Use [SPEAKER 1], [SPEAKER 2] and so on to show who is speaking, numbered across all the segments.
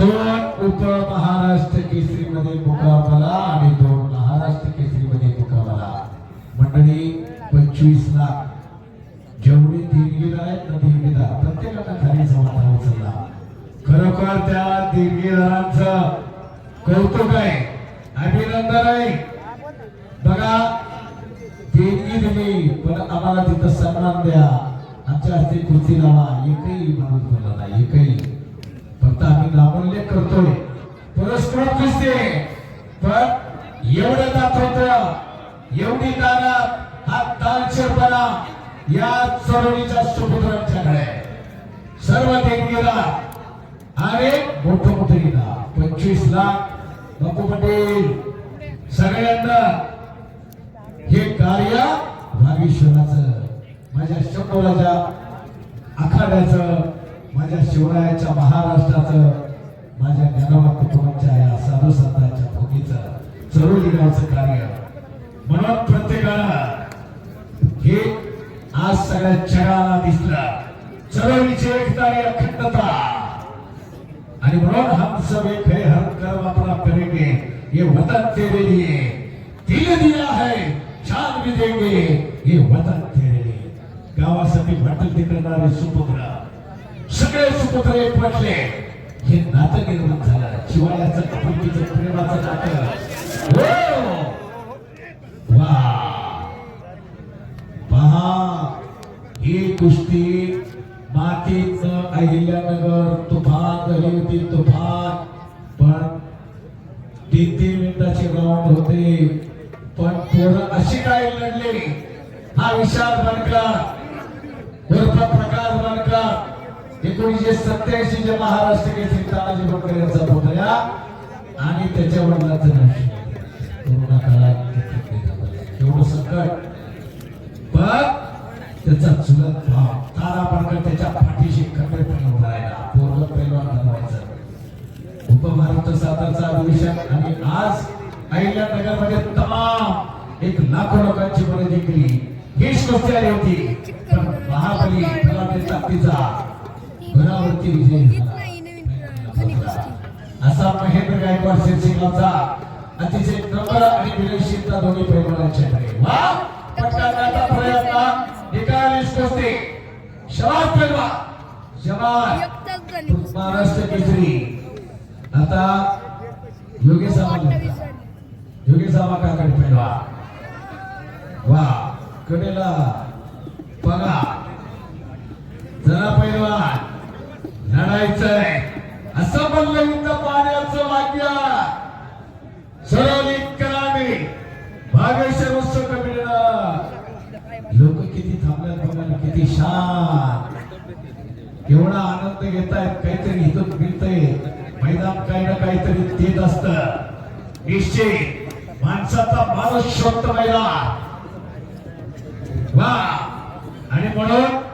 [SPEAKER 1] दोन उप महाराष्ट्र केसरी मध्ये मुकाबला आणि दोन महाराष्ट्र केसरी मध्ये मुकाबला. मंडळी पंचवीस लाख. जेवढे देणगीदार आहेत ना देणगीदार प्रत्येकाला खाली समाधान उचलला खरोखर त्या देणगीदारांचं कौतुक आहे. अभिनंदन आहे. बघा देणगी दिली पण आम्हाला तिथं सन्मान द्या. आमच्या हस्ते खुर्ची लावा. एकही माणूस बोलला नाही. एकही. लावण्य करतोय. पुरस्कृत दिसते तर एवढं दाखवत एवढी दारात हा दानशेरपणा या चरवणीच्या सुपुत्रांच्याकडे सर्व देणगीला अरे मोठं मोठं गेला पंचवीस लाख बापू पटेल. सगळ्यांना हे कार्य भागेश्वराचं माझ्या शंभराच्या आखाड्याचं माझ्या शिवरायाच्या महाराष्ट्राचं माझ्या ज्ञानोबा कुटुंबाच्या या साधू संतांच्या भूमीचं चरोली गावचं कार्य. म्हणून प्रत्येकाला हे आज सगळ्या जगाला दिसलं. चळवळीची एकता आणि अखंडता. आणि म्हणून हम सब एक है हर कर्म अपना करेंगे. ये वतन तेरे लिए. दिल दिया है जान भी देंगे. ये वतन तेरे लिए. गावासाठी वाटल ते करणारे सुपुत्र. सगळे सुपुत्रे पटले. हे नातं निर्माण झालं. शिवायाचं कपुलकीचं प्रेमाचं नातं हो! वा! पहा ही कुस्ती मातीच अहिल्यानगर तुफान झाली होती तुफान पण तीन तीन मिनिटाचे राऊंड होते. पण पोरं अशी काय लढले? हा विशाल बनकर उर्फ प्रकाश एकोणीसशे सत्याऐंशी चे महाराष्ट्र केसरी तानाजी बनकर यांचा पुतळ्या. आणि त्याच्या वडिलांचं नाव कोरोना काळात एवढं संकट. पण त्याचा चुलत भाव तारा पाडकर त्याच्या पाठीशी खंबीरपणे उभा राहिला पूर्ण पैलवान बनवायचं. उपमहाराष्ट्र सातारचा अभिषेक. आणि आज अहिल्यानगरमध्ये तमाम एक लाखो लोकांची बरं जिंकली. हीच गोष्ट आली होती पण महाबली फलाटे ताकदीचा घरावरती विजय. असा महेंद्र गायकवाड शिरसिंगाचा अतिशय नम्र आणि विनयशीलता दोन्ही पैलवानांच्याकडे वा! प्रयत्न. निकालीस पैलवान शबाद
[SPEAKER 2] एकटाच झाली.
[SPEAKER 1] महाराष्ट्र केसरी. आता योगेश योगेश काकडे वा! कडेला. बघा जरा पैलवान. लढायचंय असं म्हणलं इथं पाण्याचं वाक्य. सरळी करावी भागेश्वर उत्सव मिळणार लोक किती थांबल्यात बघा किती शांत. एवढा आनंद घेत आहेत काहीतरी इथून मिळतंय. मैदान काही ना काहीतरी देत असत. निश्चित. माणसाचा माणूस शोधत मैदान. वा. आणि म्हणून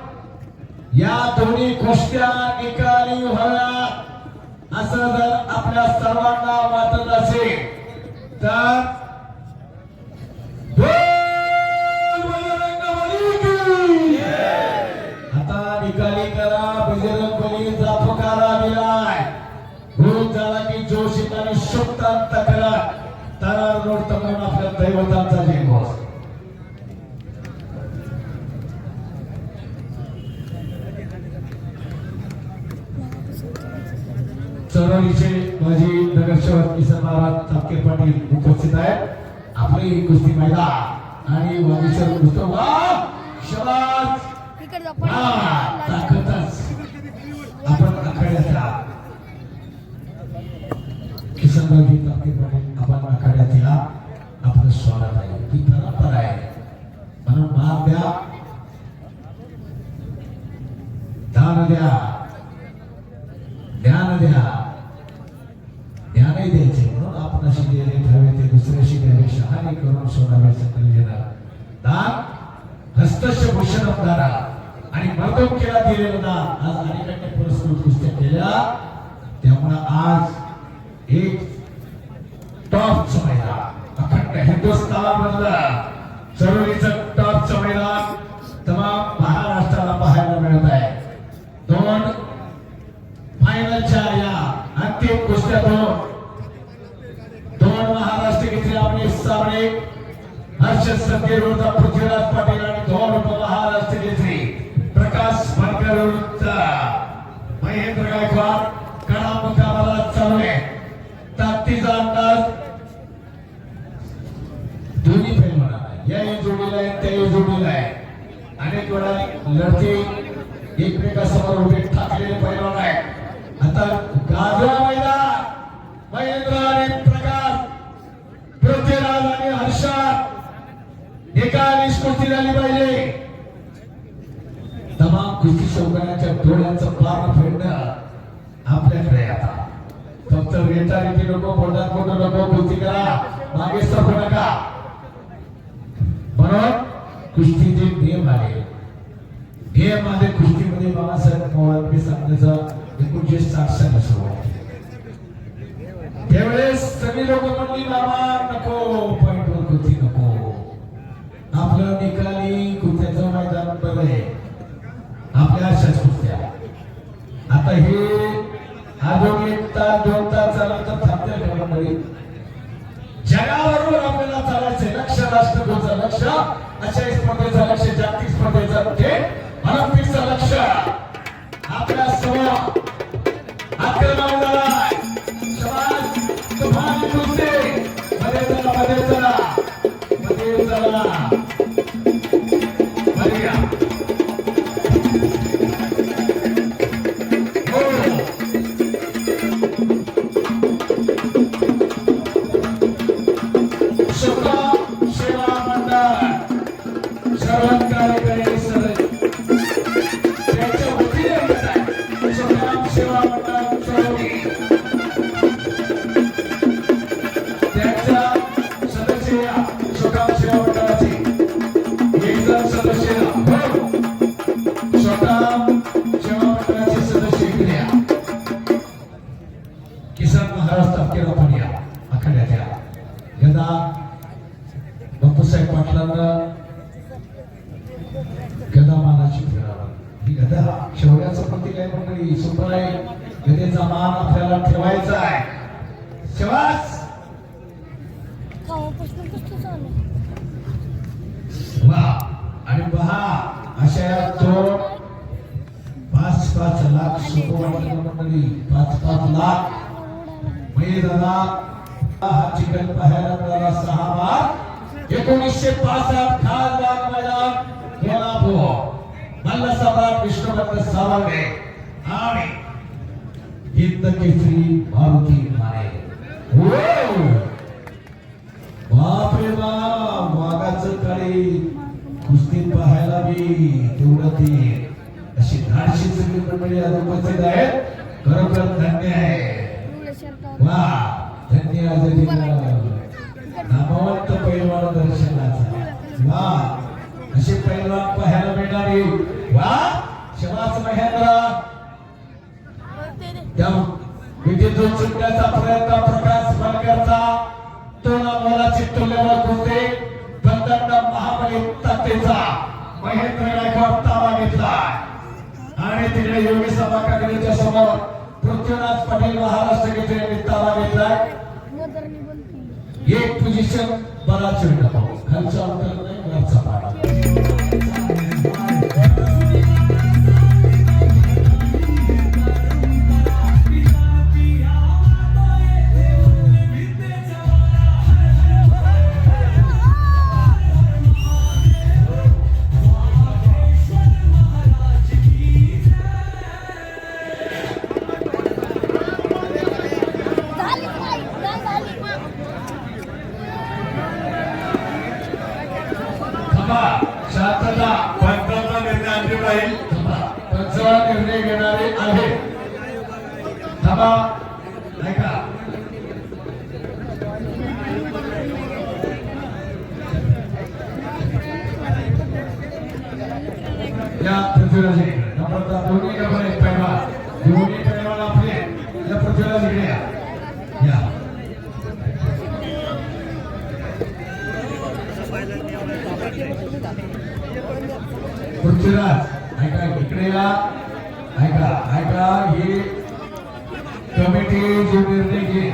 [SPEAKER 1] या दोन्ही कुस्त्या निकाली व्हाव्या असं जर आपल्या सर्वांना वाटत असेल तर आता निकाली करा बजरंग बलीचा पुकारा दिलाय. भूत झाला की जोशीत आणि शुक्तांत करा तरार रोड तमून आपल्या दैवतांचा जयघोष चरवलीचे माजी नगरसेवक किसन महाराज तापके पाटील उपस्थित आहेत आपली कुस्ती मैदान आणि वागेश्वर शबाज ताकदच आपण तापके पाटील आपण आपलं स्वागत आहे. ही परंपरा आहे. म्हणून मान द्या. दान द्या. ज्ञान द्या ज्ञानही द्यायचे म्हणून आपण अशी दिले ठेवे ते दुसऱ्याशी द्यावे शहाणी करून सोडावे सकल येणार दान हस्तश दादा आणि मर्दम केला दिलेलं. दान आज अनेकांनी पुरस्कृत कुस्त्या केल्या त्यामुळे आज एक टॉपचं मैदान. अखंड हिंदुस्थान मधलं चळवळीचं टॉपचं मैदान तमाम महाराष्ट्राला पाहायला मिळत आहे. दोन फायनलच्या या अंतिम कुस्त्या दोन दोन महाराष्ट्र घेतले आपले सामने. हर्ष सत्य विरुद्ध पृथ्वीराज पाटील आणि दोन उपमहाराष्ट्र केसरी प्रकाश बनकर विरुद्ध महेंद्र गायकवाड कडा मुकाबला चालू आहे ताकदीचा अंदाज दोन्ही फेल पैलवान या जोडीला आहे त्याही जोडीला आहे. अनेक वेळा लढते एकमेकासमोर उभे ठाकलेले पैलवान आहे आता गाजवा मैदान महेंद्र आणि प्रकाश पृथ्वीराज आणि हर्षा एका निष्कृती झाली पाहिजे तमाम कृषी शौकांच्या डोळ्यांचं पार फेडणं आपल्याकडे आता. फक्त रेटा रीती नको बोलतात कोण नको कृती करा. मागे सरकू नका. म्हणून कुस्तीचे नियम आहे नियम आहे कुस्तीमध्ये बाबासाहेब पवारांनी सांगण्याचा एकोणीसशे साठ साली सुरुवात. त्यावेळेस सगळी लोक म्हणली बाबा आपल्यासमोर आक्रमण समाज तुम्हाला कुस्ती मध्ये चला मध्ये चला मध्ये चला. मध्ये किसान महाराज तापकेला पण या आखाड्याच्या गदा बापूसाहेब पाटलांना गदा मानाची फिरावं ही गदा शौर्याचं प्रतीक आहे मंडळी सुंदर आहे. गदेचा मान आपल्याला ठेवायचा आहे. शिवास! वा! आणि पहा अशा दोन पाच पाच लाख मंडळी पाच पाच लाख म्हणजे दादा हा चिकन पाहायला मिळाला सहा बार एकोणीसशे पासष्ट खासदार मैदान कोल्हापूर. मल्ल सम्राट विष्णुदत्त सावंगे. आणि हिंद केसरी मारुती माने. बापरे बाप वाघाचं काळी कुस्ती पाहायला बी तेवढं ते. अशी धाडशी सगळी मंडळी आज उपस्थित आहेत. खरोखर धन्य आहे. वा धन्य नामवंत पैलवान दर्शनाचा वा असे पैलवान पाहायला मिळणारे वा शिवास महेंद्र त्या विजेतून सुटण्याचा प्रयत्न प्रकाश बनकरचा तो महाबली महेंद्र गायकवाड ताबा घेतला आणि तिकडे योगी सभा कागडीच्या समोर पृथ्वीराज पाटील महाराष्ट्र ताबा घेतलाय.
[SPEAKER 2] नजरनी बोलती
[SPEAKER 1] एक पोझिशन बराच वेळ नको खालचा अंतर नाही वरचा
[SPEAKER 3] पंचांचा निर्णय अंतिम राहील
[SPEAKER 1] थांबा निर्णय घेणारे आहे थांबा. ऐका. या दोन्ही नंबर एक पैलवान. दोन्ही पैलवान आपले. या पृथ्वीराज इकडे या. पृथ्वीराज ऐका इकडे या ऐका ऐका ही कमिटी जो निर्णय घेईल.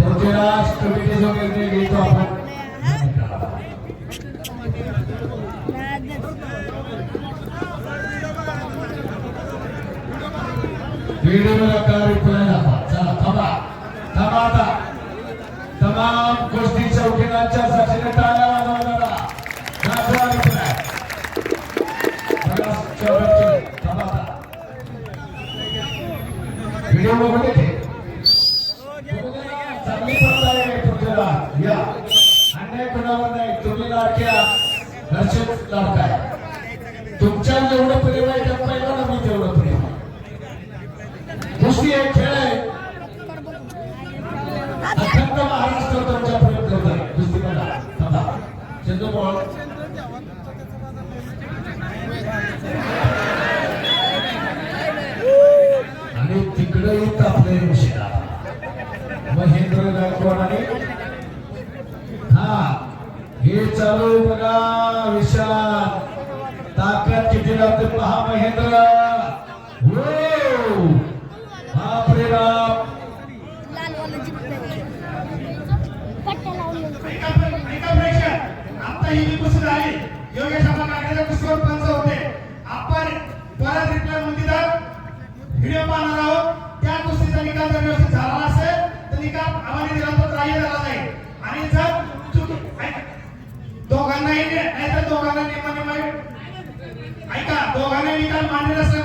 [SPEAKER 1] पृथ्वीराज कमिटी जो निर्णय घेतो आपण. व्हिडिओला चला थांबा. थांबा आता. तमाम गोष्टी चौकीनांच्या साक्षीने व्हिडिओ बघू ते. चांगली सत्ता आहे पृथ्वीराज. या अन्याय कुणावर नाही तुम्ही लाडक्या घरचेच लाडकाय तुमच्या जेवढं प्रेम आहे त्या पहिल्याला मी तेवढं प्रेम आहे कुस्ती एक खेळ आहे अखंड महाराष्ट्र तुमच्या प्रेम करत आहे कुस्ती करा थांबा चंदू बोल आणि तिकडे तापले उशिरा महेंद्र गायकवाड आणि हा हे चालू आहे बघा विशाल. ताकद किती लागते पहा महेंद्र. हो. बापरे बाप.
[SPEAKER 3] आता ही कुस्ती झाली योगेश आपण काढलेल्या कुस्तीवर पंच होते आपण परत रिप्लाय मंदिरात व्हिडिओ पाहणार आहोत त्या कुस्तीचा निकाल जर व्यवस्थित झाला असेल तर निकाल आम्हाला दिला तर ग्राह्य धरला जाईल आणि जर ऐक, दोघांनाही ने- नाहीतर दोघांना निम्मा ऐका दोघांना निकाल मान्य नसल्यामुळं